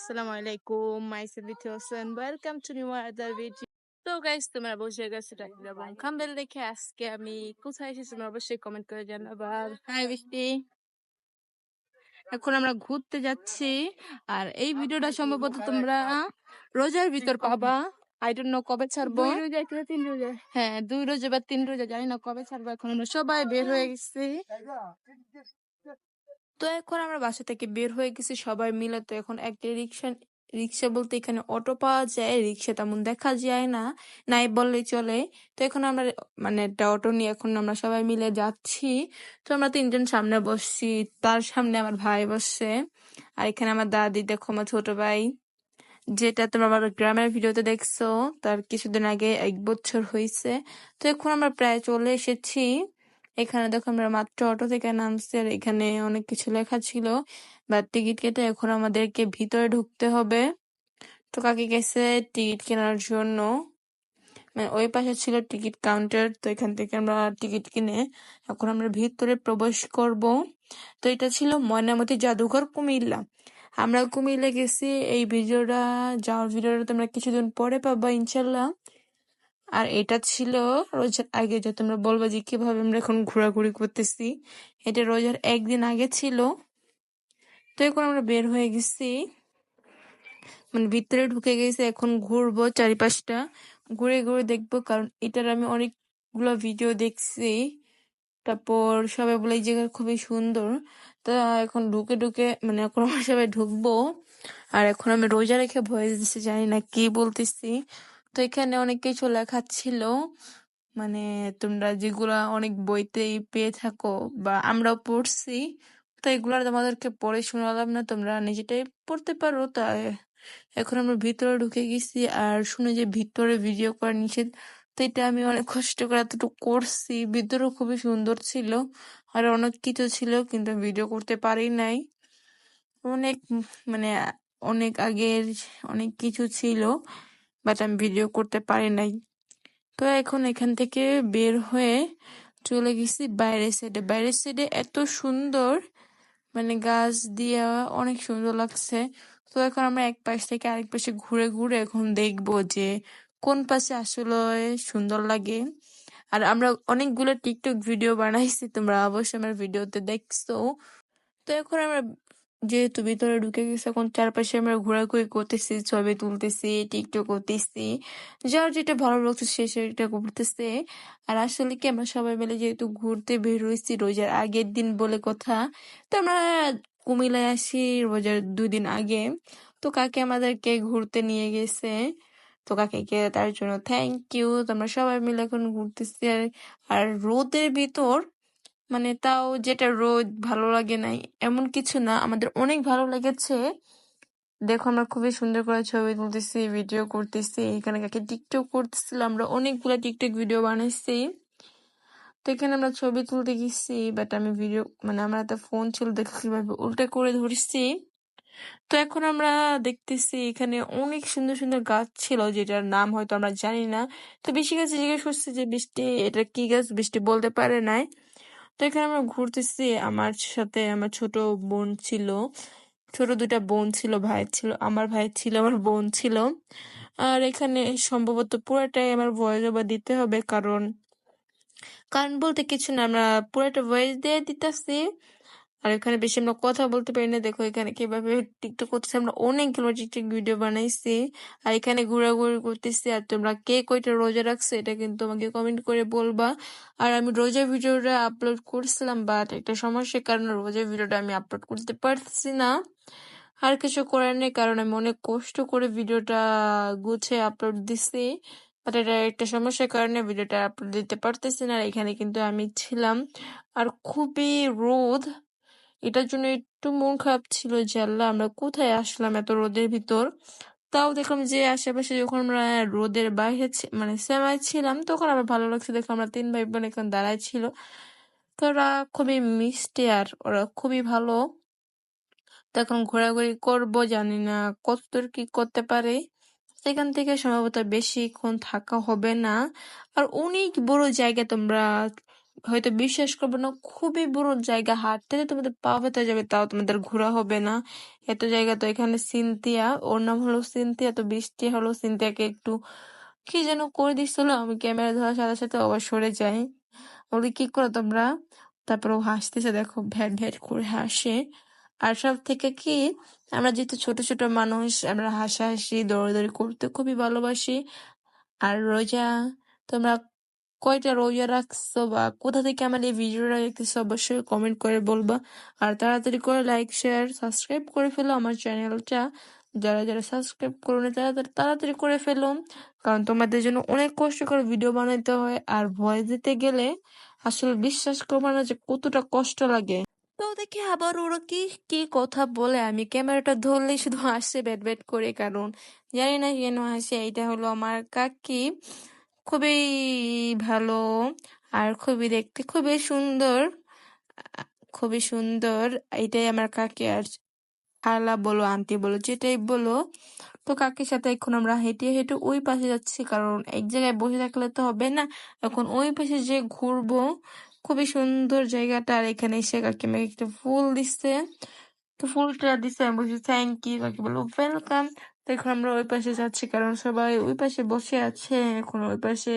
আসসালামু আলাইকুম myself Bithi Hossain. Welcome to new other video তো গাইস তোমরা বসে গেছো টাইটেল এবং থাম্বনেল দেখে আজকে আমি কোথায় এসেছি তোমরা অবশ্যই কমেন্ট করে জানাবা। হাই বৃষ্টি এখন আমরা ঘুরতে যাচ্ছি আর এই ভিডিওটা সম্ভবত তোমরা রোজার ভিতর পাবা। আই ডোন্ট নো কবে ছাড়বো। দুই রোজা কিংবা তিন রোজা হ্যাঁ দুই রোজা বা তিন রোজা জানি না কবে ছাড়বো। এখন আমরা সবাই বের হয়ে গেছি। তো এখন আমরা বাসা থেকে বের হয়ে গেছি সবাই মিলে। তো এখন একটা রিক্সা রিক্সা বলতে এখানে অটো পাওয়া যায় রিক্সা তেমন দেখা যায় না, নাই বললেই চলে। তো এখন আমরা মানে একটা অটো নিয়ে এখন আমরা সবাই মিলে যাচ্ছি। তো আমরা তিনজন সামনে বসছি, তার সামনে আমার ভাই বসছে। আর এখানে আমার দাদি, দেখো আমার ছোট ভাই, যেটা তোমরা আমার গ্রামের ভিডিওতে দেখছ, তার কিছুদিন আগে এক বছর হয়েছে তো এখন আমরা প্রায় চলে এসেছি। এখানে দেখো আমরা মাত্র অটো থেকে নামছি আর এখানে অনেক কিছু লেখা ছিল। বা টিকিট কেটে এখন আমাদেরকে ভিতরে ঢুকতে হবে। তো কাকি গেছে? টিকিট কেনার জন্য। মানে ওই পাশে ছিল টিকিট কাউন্টার, তো এখান থেকে আমরা টিকিট কিনে এখন আমরা ভিতরে প্রবেশ করব। তো এটা ছিল ময়নামতি জাদুঘর কুমিল্লা। আমরা কুমিল্লা গেছি, এই ভিডিওটা, যাওয়ার ভিডিওটা তোমরা কিছুদিন পরে পাবা ইনশাল্লাহ আর এটা ছিল রোজার আগে যে তোমরা বলবা যে কীভাবে আমরা এখন ঘোরাঘুরি করতেছি। এটা রোজার একদিন আগে ছিল। তো এখন আমরা বের হয়ে গেছি। মানে ভিতরে ঢুকে গেছি, এখন ঘুরবো চারিপাশটা। ঘুরে ঘুরে দেখব, কারণ এটার আমি অনেকগুলো ভিডিও দেখছি। তারপর সবাই বলে, এই জায়গা খুবই সুন্দর। তা এখন ঢুকে ঢুকে মানে এখন আমরা সবাই ঢুকবো। আর এখন আমি রোজা রেখে ভয়েস দিচ্ছি জানি না কি বলতেছি। তো এখানে অনেক কিছু লেখা ছিল মানে তোমরা যেগুলা অনেক বইতেই পেয়ে থাকো বা আমরাও পড়ছি, তো এগুলা তোমাদেরকে পড়ে শোনালাম না, তোমরা নিজেটাই পড়তে পারো। তাই এখন আমরা ভিতরে ঢুকে গেছি আর শুনে যে ভিতরে ভিডিও করা নিষেধ, তো এটা আমি অনেক কষ্ট করে এতটুকু করছি। ভিতরে খুবই সুন্দর ছিল আর অনেক কিছু ছিল কিন্তু ভিডিও করতে পারি নাই। অনেক মানে অনেক আগের অনেক কিছু ছিল। বাট আমি ভিডিও করতে পারি নাই। তো এখন এখান থেকে বের হয়ে চলে গেছি বাইরের সাইডে বাইরের সাইডে এত সুন্দর মানে গাছ দিয়ে অনেক সুন্দর লাগছে। তো এখন আমরা এক পাশ থেকে আরেক পাশে ঘুরে ঘুরে এখন দেখব যে কোন পাশে আসলে সুন্দর লাগে। আর আমরা অনেকগুলো টিকটক ভিডিও বানাইছি, তোমরা অবশ্যই আমার ভিডিওতে দেখছ। তো এখন আমরা যেহেতু ভিতরে ঢুকে গেছি, এখন চারপাশে আমরা ঘোরাঘুরি করতেছি, ছবি তুলতেছি টিকটক করতেছি। যার যেটা ভালো লাগছে সে সেটা করতেছে। আর আসলে কি, আমরা সবাই মিলে যেহেতু ঘুরতে বের হয়েছি রোজার আগের দিন বলে কথা, তো আমরা কুমিল্লায় আসি রোজার দুই দিন আগে। তো কাকে আমাদেরকে ঘুরতে নিয়ে গেছে। তো কাকিকে তার জন্য থ্যাংক ইউ তো আমরা সবাই মিলে এখন ঘুরতেছি। আর রোদের ভিতর মানে তাও যেটা রোদ ভালো লাগে নাই, এমন কিছু না। আমাদের অনেক ভালো লেগেছে। দেখো, আমরা খুবই সুন্দর করে ছবি তুলতেছি ভিডিও করতেছি। এখানে কাকে টিকটক করতেছিল, আমরা অনেকগুলো টিকটক ভিডিও বানাইছি। তো এখানে আমরা ছবি তুলতে গেছি বাট আমি ভিডিও মানে আমার একটা ফোন ছিল, দেখো কীভাবে উল্টে করে ধরছি। তো এখন আমরা দেখতেছি, এখানে অনেক সুন্দর সুন্দর গাছ ছিল, যেটার নাম হয়তো আমরা জানি না। তো বেশি গাছ জিজ্ঞেস করছি যে, বৃষ্টি, এটা কি গাছ? বৃষ্টি বলতে পারে নাই। তো এখানে আমরা ঘুরতেছি। আমার সাথে আমার ছোট বোন ছিল। ছোট দুটা বোন ছিল, ভাই ছিল, আমার ভাই ছিল, আমার বোন ছিল। আর এখানে সম্ভবত পুরাটাই আমার ভয়েস ওভার দিতে হবে, কারণ কারণ বলতে কিছু না, আমরা পুরাটা ভয়েস দিয়ে দিতেছি। আর এখানে বেশি আমরা কথা বলতে পারি না। দেখো, এখানে কীভাবে টিকটক করতেছি। আমরা অনেকগুলো টিকটক ভিডিও বানাইছি আর এখানে ঘোরাঘুরি করতেছি। আর তোমরা কে কয়টা রোজা রাখছো এটা কিন্তু আমাকে কমেন্ট করে বলবা। আর আমি রোজা ভিডিওটা আপলোড করছিলাম বাট একটা সমস্যার কারণে রোজা ভিডিওটা আমি আপলোড করতে পারছি না। আর কিছু করার নেই, কারণ আমি অনেক কষ্ট করে ভিডিওটা গুছে আপলোড দিছি। বাট এটা একটা সমস্যার কারণে ভিডিওটা আপলোড দিতে পারতেছি না। আর এখানে কিন্তু আমি ছিলাম। আর খুবই রোদ। এটার জন্য একটু মন খারাপ ছিল যে, আল্লাহ, আমরা কোথায় আসলাম এত রোদের ভিতর? তাও দেখলাম যে, আশেপাশে যখন আমরা রোদের বাইরে মানে সেমাই ছিলাম, তখন আমার ভালো লাগছে। দেখো আমরা তিন ভাই বোন এখন দাঁড়ায় ছিল। তো ওরা খুবই মিষ্টি আর ওরা খুবই ভালো। তো এখন ঘোরাঘুরি করব, জানি না কতদূর কি করতে পারে। সেখান থেকে সম্ভবত বেশিক্ষণ থাকা হবে না। আর অনেক বড় জায়গা তোমরা হয়তো বিশ্বাস করবে না, খুবই বড় জায়গা, হাঁটতে তোমাদের পা ব্যথা যাবে তাও তোমাদের ঘোরা হবে না। এত জায়গা তো এখানে সিনথিয়া, ওর নাম হলো সিনথিয়া, তো বৃষ্টি হলো সিনথিয়াকে একটু কি যেন করে দিচ্ছিল, আমি ক্যামেরা ধরার সাথে সাথে আবার সরে যাই বলি, কি করো তোমরা? তারপর ও হাসতেছে, দেখো, ভ্যাট ভ্যাট করে হাসে। আর সব থেকে কি, আমরা যেহেতু ছোট ছোট মানুষ, আমরা হাসাহাসি, দৌড়াদৌড়ি করতে খুবই ভালোবাসি। আর রোজা, তোমরা কয়টা রোজা রাখছো বা কোথা থেকে আমার এই ভিডিওটা দেখতেছো অবশ্যই কমেন্ট করে বলবা। আর তাড়াতাড়ি করে লাইক শেয়ার সাবস্ক্রাইব করে ফেলো আমার চ্যানেলটা যারা যারা সাবস্ক্রাইব করো না তাড়াতাড়ি তাড়াতাড়ি করে ফেলো। কারণ তোমাদের জন্য অনেক কষ্ট করে ভিডিও বানাইতে হয়। আর ভয়েস দিতে গেলে আসলে বিশ্বাস করব না যে কতটা কষ্ট লাগে। তো দেখি আবার ওরা কি কি কথা বলে। আমি ক্যামেরাটা ধরলেই শুধু হাসছে ব্যাট ব্যাট করে। কারণ জানি না কেন হাসে। এইটা হলো আমার কাকি। খুবই ভালো আর খুবই দেখতে খুবই সুন্দর। খুবই সুন্দর। এটাই আমার কাকি আর খালা বলো, আন্টি বলো, যেটাই বলো। তো কাকির সাথে এখন আমরা হেঁটে হেঁটে ওই পাশে যাচ্ছি, কারণ এক জায়গায় বসে থাকলে তো হবে না। এখন ওই পাশে যে ঘুরবো, খুবই সুন্দর জায়গাটা। আর এখানে এসে কাকি আমাকে একটা ফুল দিচ্ছে। তো ফুলটা দিচ্ছে, আমি বলছি থ্যাংক ইউ কাকি বলো ওয়েলকাম এখন আমরা ওই পাশে যাচ্ছি কারণ সবাই ওই পাশে বসে আছে এখন। ওই পাশে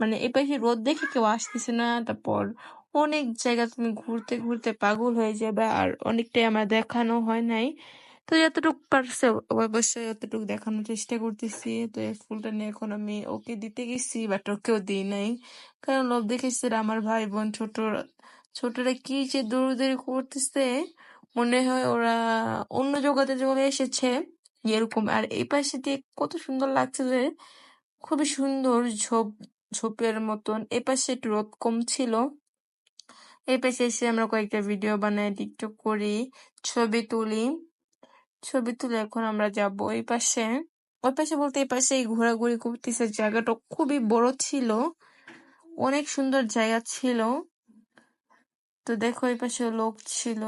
মানে এই পাশে রোদ দেখে কেউ আসতেছে না। তারপর অনেক জায়গা তুমি ঘুরতে ঘুরতে পাগল হয়ে যাবে আর অনেকটাই আমার দেখানো হয় নাই। তো যতটুকু পারছে অবশ্যই অতটুকু দেখানোর চেষ্টা করতেছি। তো এই ফুলটা নিয়ে এখন আমি ওকে দিতে গেছি, বাট ওকেও দিই নাই। কারণ লোভ দেখেছে আমার ভাই বোন ছোট, ছোটরা কি যে দৌড়াদৌড়ি করতেছে। মনে হয় ওরা অন্য জগতে চলে এসেছে। এরকম। আর এই পাশে দিয়ে কত সুন্দর লাগছে যে, খুবই সুন্দর ঝোপ, ঝোপের মতন। এ পাশে একটু রোদ কম ছিল। এই পাশে এসে আমরা কয়েকটা ভিডিও বানাই, টিকটক করি, ছবি তুলি। ছবি তুলে এখন আমরা যাব এই পাশে। ওই পাশে বলতে এই পাশে ঘোরাঘুরি করতেছে জায়গাটা খুবই বড় ছিল। অনেক সুন্দর জায়গা ছিল। তো দেখো এই পাশে লোক ছিল।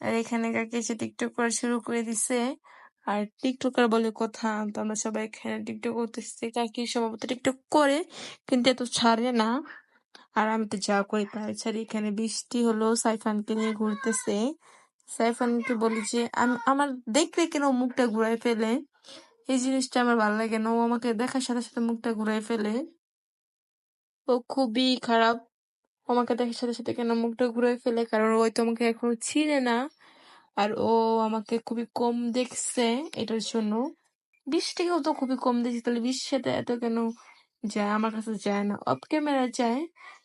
আর এখানে কাকে এসে টিকটক করা শুরু করে দিছে। আর টিকটকার বলে কথা, তো আমরা সবাই এখানে টিকটক করতেছি। কাকি স্বভাবত টিকটক করে, কিন্তু এত ছাড়ে না। আর আমি তো যা করি তাই ছাড়ি। এখানে বৃষ্টি হলো, সাইফানকে নিয়ে ঘুরতেছে। সাইফানকে বলি যে, আমি, আমার দেখলে কেন মুখটা ঘুরাই ফেলে? এই জিনিসটা আমার ভালো লাগে না। ও আমাকে দেখার সাথে সাথে মুখটা ঘুরাই ফেলে। ও খুবই খারাপ। আমাকে দেখার সাথে সাথে কেন মুখটা ঘুরাই ফেলে? কারণ ওই তো আমাকে এখনও চিনে না। আর ও আমাকে খুবই কম দেখছে এটার জন্য। বিশ থেকেও তো খুবই কম দেখছি, তাহলে বিশ সাথে এত কেন যায়? আমার কাছে যায় না। অফ ক্যামেরা যায়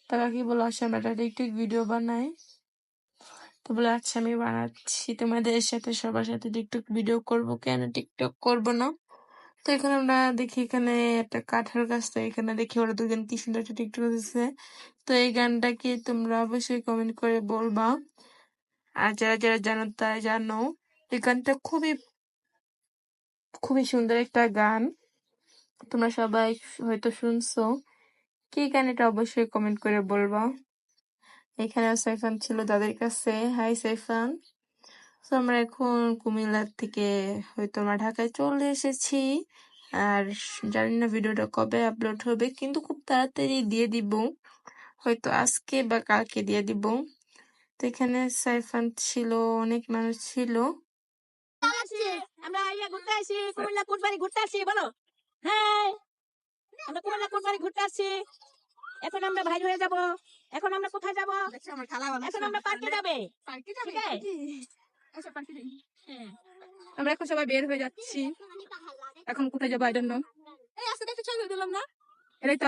তারা কি বলো আসে আমরা একটা টিকটক ভিডিও বানাই। তো বলে আচ্ছা আমি বানাচ্ছি, তোমাদের সাথে, সবার সাথে টিকটক ভিডিও করব কেন? টিকটক করব না। তো এখানে আমরা দেখি এখানে একটা কাঁঠাল গাছ, তো এখানে দেখি ওরা দুজন কি সুন্দর একটা টিকটক দিচ্ছে তো এই গানটা কি তোমরা অবশ্যই কমেন্ট করে বলবা। আর যারা যারা জানো তারা জানো এই গানটা খুবই খুবই সুন্দর একটা গান। তোমরা সবাই হয়তো শুনছো। কি গান এটা অবশ্যই কমেন্ট করে বলবা। এখানে সাইফান ছিল তাদের কাছে। হাই সাইফান। তো আমরা এখন কুমিল্লার থেকে হয়তো আমরা ঢাকায় চলে এসেছি। আর জানি না ভিডিওটা কবে আপলোড হবে, কিন্তু খুব তাড়াতাড়ি দিয়ে দিব। হয়তো আজকে বা কালকে দিয়ে দিব। তো এখানে সাইফান ছিল অনেক মানুষ ছিল। আমরা ইয়া ঘুরতে আসছি কুমিল্লা কোটবাড়ি ঘুরতে আসছি বলো। হ্যাঁ আমরা কুমিল্লা কোটবাড়ি ঘুরতে আসছি এখন আমরা ভাই হয়ে যাব এখন আমরা কোথায় যাব? এখন আমরা পার্কে যাবে। আছে? হ্যাঁ। আমরা এখন সবাই বের হয়ে যাচ্ছি। এখন কোথায় যাব? আই ডোন্ট নো এই আজকে একটু ছবি দিলাম না। এটাই তো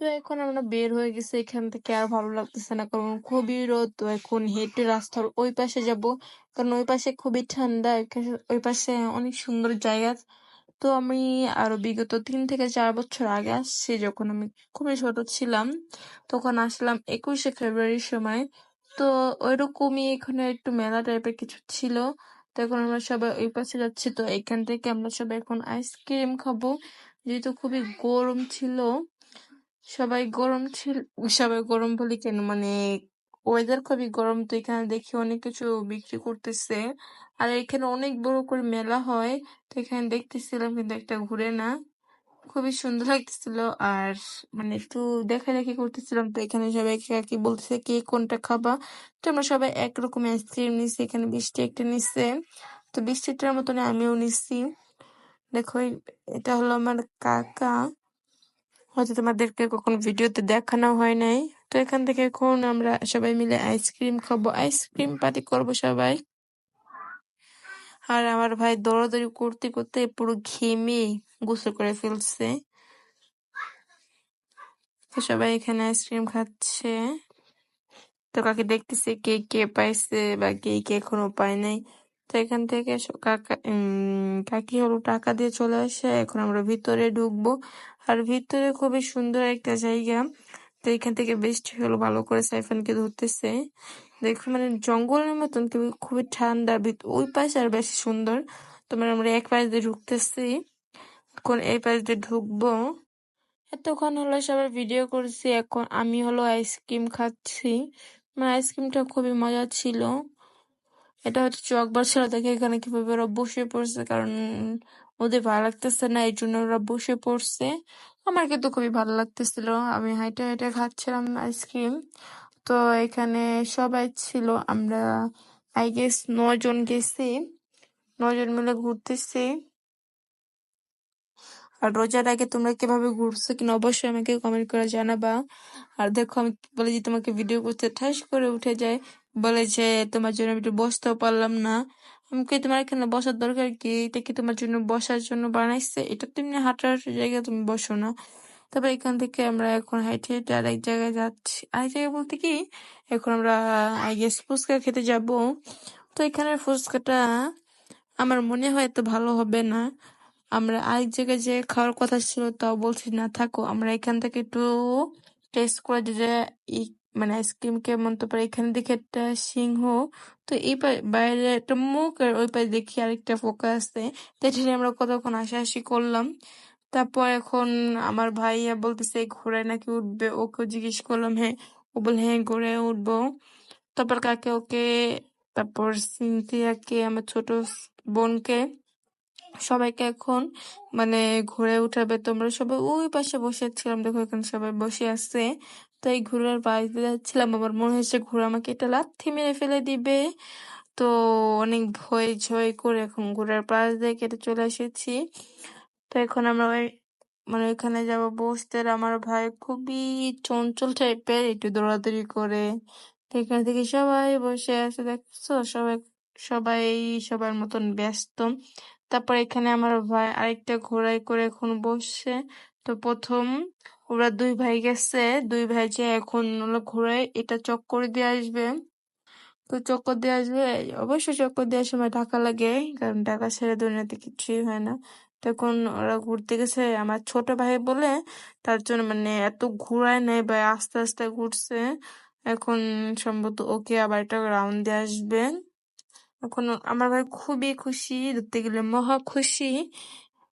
তো এখন আমরা বের হয়ে গেছি, এখান থেকে আর ভালো লাগতেছে না, কারণ খুবই রোদ, তো এখন হেঁটে রাস্তার ওই পাশে যাব, কারণ ওই পাশে খুবই ঠান্ডা, ওই পাশে অনেক সুন্দর জায়গা। তো আমি আরও বিগত তিন থেকে চার বছর আগে আসছি, যখন আমি খুবই ছোট ছিলাম, তখন আসলাম একুশে ফেব্রুয়ারির সময়। তো ওইরকমই এখানে একটু মেলা টাইপের কিছু ছিল। তো এখন আমরা সবাই ওই পাশে যাচ্ছি। তো এখান থেকে আমরা সবাই এখন আইসক্রিম খাব। যেহেতু খুবই গরম ছিল, সবাই গরম ছিল, সবাই গরম বলি কেন? মানে ওয়েদার খুবই গরম, তো এখানে দেখি অনেক কিছু বিক্রি করতেছে। আর এখানে অনেক বড় করে মেলা হয়, তো এখানে দেখতেছিলাম কিন্তু একটা ঘুরে না। খুবই সুন্দর লাগতেছিল। আর মানে একটু দেখা দেখি করতেছিলাম তো এখানে সবাই কি বলতেছে কে কোনটা খাবা। তো আমরা সবাই একরকম আইসক্রিম নিচ্ছি এখানে বৃষ্টি একটা নিচ্ছে তো বৃষ্টিটার মতন আমিও নিচ্ছি দেখো, এটা হলো আমার কাকা। হয়তো তোমাদেরকে কখনো ভিডিওতে দেখানো হয় নাই। তো এখান থেকে এখন আমরা সবাই মিলে আইসক্রিম খাব। আইসক্রিম পার্টি করব সবাই। আর আমার ভাই দৌড়াদৌড়ি করতে করতে পুরো ঘেমে গোসল করে ফেলছে। তো সবাই এখানে আইসক্রিম খাচ্ছে। তো কাকে দেখতেছে, কে কে পাইছে বা কে কে এখনও পায় নাই। তো এখান থেকে কাকা কাকি হলো টাকা দিয়ে চলে আসে। এখন আমরা ভিতরে ঢুকবো। আর ভিতরে খুবই সুন্দর একটা জায়গা। তো এখান থেকে বৃষ্টি হলো, ভালো করে সাইফানকে ধরতেছে। দেখো মানে জঙ্গলের মতন খুবই ঠান্ডা ওই পাশে আর বেশি সুন্দর। তোমার আমরা এক পাশ দিয়ে ঢুকতেছি। এখন এই পাশ দিয়ে ঢুকবো। এতক্ষণ হলো সবাই ভিডিও করছি, এখন আমি হলো আইসক্রিম খাচ্ছি। মানে আইসক্রিমটা খুবই মজা ছিল। এটা হচ্ছে চকবার ছিল দেখে এখানে কীভাবে ওরা বসে পড়ছে, কারণ ওদের ভালো লাগতেছে না, এই জন্য ওরা বসে পড়ছে। আমার কিন্তু খুবই ভালো লাগতেছিল, আমি হাইটে হাইটে খাচ্ছিলাম আইসক্রিম তো এখানে সবাই ছিল, আমরা আই গেস নজন গেছি নজন মিলে ঘুরতেছি। আর রোজার আগে তোমরা কীভাবে ঘুরছো কিনা অবশ্যই আমাকে কমেন্ট করে জানাবা। আর দেখো, আমি বলে যে তোমাকে ভিডিও করতে ঠাস করে উঠে যায় বলে যে, তোমার জন্য একটু বসতেও পারলাম না। আমি কই, তোমার এখানে বসার দরকার কি? এটা কি তোমার জন্য বসার জন্য বানাইছে? এটা তুমি হাঁটার জায়গায় তুমি বসো না। তারপর এখান থেকে আমরা এখন হাইটে হেঁটে আরেক জায়গায় যাচ্ছি। আরেক জায়গায় বলতে কি, এখন আমরা আই গেস ফুচকা খেতে যাব। তো এখানের ফুচকাটা আমার মনে হয় এত ভালো হবে না। আমরা আরেক জায়গায় যে খাওয়ার কথা ছিল তাও বলছি, না, থাকো, আমরা এখান থেকে একটু টেস্ট করে যে মানে আইসক্রিম কেমন তারপর এখানে দেখি একটা সিংহ। তো এই বাইরে একটা মুখ আর ওই পাশে দেখি আরেকটা ফোকা আছে। তো এটা আমরা কতক্ষণ হাসাহাসি করলাম। তারপর এখন আমার ভাইয়া বলতেছে, ঘোড়ায় নাকি উঠবে? ওকে জিজ্ঞেস করলাম হ্যাঁ। ও বলে হ্যাঁ ঘোড়ায় উঠবো। তারপর কাকে ওকে, তারপর সিনথিয়াকে, আমার ছোট বোনকে সবাইকে এখন মানে ঘুরে উঠাবে তোমরা সবাই ওই পাশে বসে ছিলাম দেখো এখানে সবাই বসে আছে। তো এই ঘোড়ার দিয়ে যাচ্ছিলাম আমার মনে হয়েছে ঘোড়া আমাকে এটা লাথি মেরে ফেলে দিবে। তো অনেক ভয় ঝয় করে এখন ঘোড়ার পাশ দিয়ে কেটে চলে এসেছি। তো এখন আমরা ওই মানে ওইখানে যাব বসতে। আমার ভাই খুবই চঞ্চল টাইপের একটু দৌড়াদৌড়ি করে। এখানে থেকে সবাই বসে আছে, দেখছ? সবাই সবাই সবার মতন ব্যস্ত। তারপর এখানে আমার ভাই আরেকটা ঘোড়ায় করে এখন বসছে। তো প্রথম ওরা দুই ভাই গেছে। দুই ভাই যে এখন ঘোড়ায়, এটা চক্কর দিয়ে আসবে। তো চক্কর দিয়ে আসবে অবশ্যই চক্কর দেওয়ার সময় টাকা লাগে, কারণ টাকা ছেড়ে দুনিয়াতে কিছুই হয় না। তখন ওরা ঘুরতে গেছে। আমার ছোট ভাই বলে তার জন্য মানে এত ঘুরায় নেই বা আস্তে আস্তে ঘুরছে। এখন সম্ভবত ওকে আবার একটা রাউন্ড দিয়ে আসবে। এখন আমার ভাই খুবই খুশি, ধরতে গেলে মহা খুশি।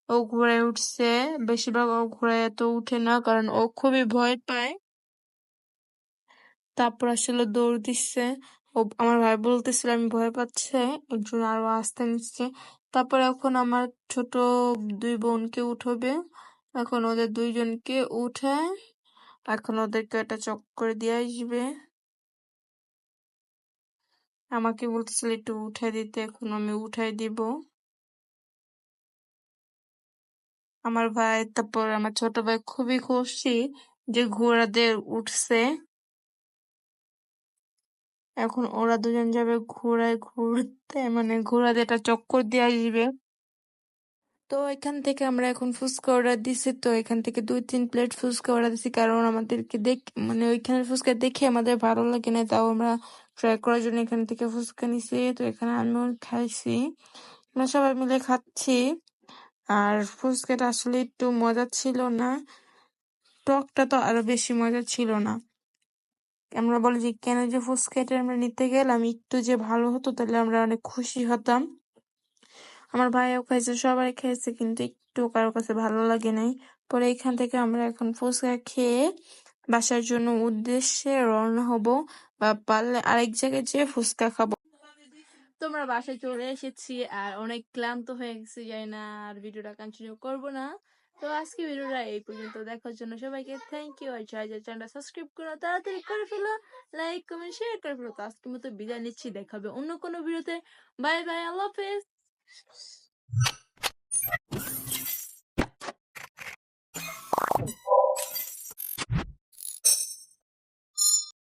ও ঘোড়ায় উঠছে, বেশিরভাগ ও ঘোড়ায় এত উঠে না, কারণ ও খুবই ভয় পায়। তারপর আসলে দৌড় দিচ্ছে। ও, আমার ভাই বলতেছিল আমি ভয় পাচ্ছে, ওর জন্য আরও আস্তে নিচ্ছে। তারপর এখন আমার ছোট দুই বোনকে উঠবে। এখন ওদের দুইজনকে উঠে, এখন ওদেরকে একটা চক্কর দিয়ে আসবে। আমাকে বলতেছিল একটু উঠাই দিতে, এখন আমি উঠাই দিব। আমার ভাই, তারপর আমার ছোট ভাই খুবই খুশি যে ঘোড়াদের উঠছে। এখন ওরা দুজন যাবে ঘোড়ায় ঘুরতে মানে ঘোড়াতে একটা চক্কর দিয়ে আসবে। তো এখান থেকে আমরা এখন ফুচকা অর্ডার দিছি, তো এখান থেকে দুই তিন প্লেট ফুচকা অর্ডার দিছি, কারণ আমাদেরকে দেখ মানে ওইখানের ফুচকা দেখে আমাদের ভালো লাগে না, তাও আমরা ট্রাই করার জন্য এখান থেকে ফুচকা নিছি। তো এখানে আমিও খাইছি আমরা সবাই মিলে খাচ্ছি। আর ফুচকাটা আসলে একটু মজা ছিল না। টকটা তো আরও বেশি মজা ছিল না। আমরা বলি যে, কেন যে ফুচকাটা আমরা নিতে গেলাম, একটু যে ভালো হতো, তাহলে আমরা অনেক খুশি হতাম। আমার ভাইও খাইছে সবাই খাইছে, কিন্তু একটু কারও কাছে ভালো লাগে নাই। পরে এখান থেকে আমরা এখন ফুচকা খেয়ে বাসার জন্য উদ্দেশ্যে রওনা হব বা পারলে আরেক জায়গায় যেয়ে ফুচকা খাব। তোমরা বাসায় চলে এসেছি আর অনেক ক্লান্ত হয়ে গেছি যাই না আর ভিডিওটা কন্টিনিউ করব না। তো আজকে ভিডিওটা এই পর্যন্ত। দেখার জন্য সবাইকে থ্যাংক ইউ আর যারা যারা চ্যানেলটা সাবস্ক্রাইব করো তাড়াতাড়ি করে ফেলো লাইক কমেন্ট শেয়ার করে ফেলো। তো আজকে মতো বিদায় নিচ্ছি। দেখাবে অন্য কোনো ভিডিওতে। বাই বাই আল্লাহ হাফেজ।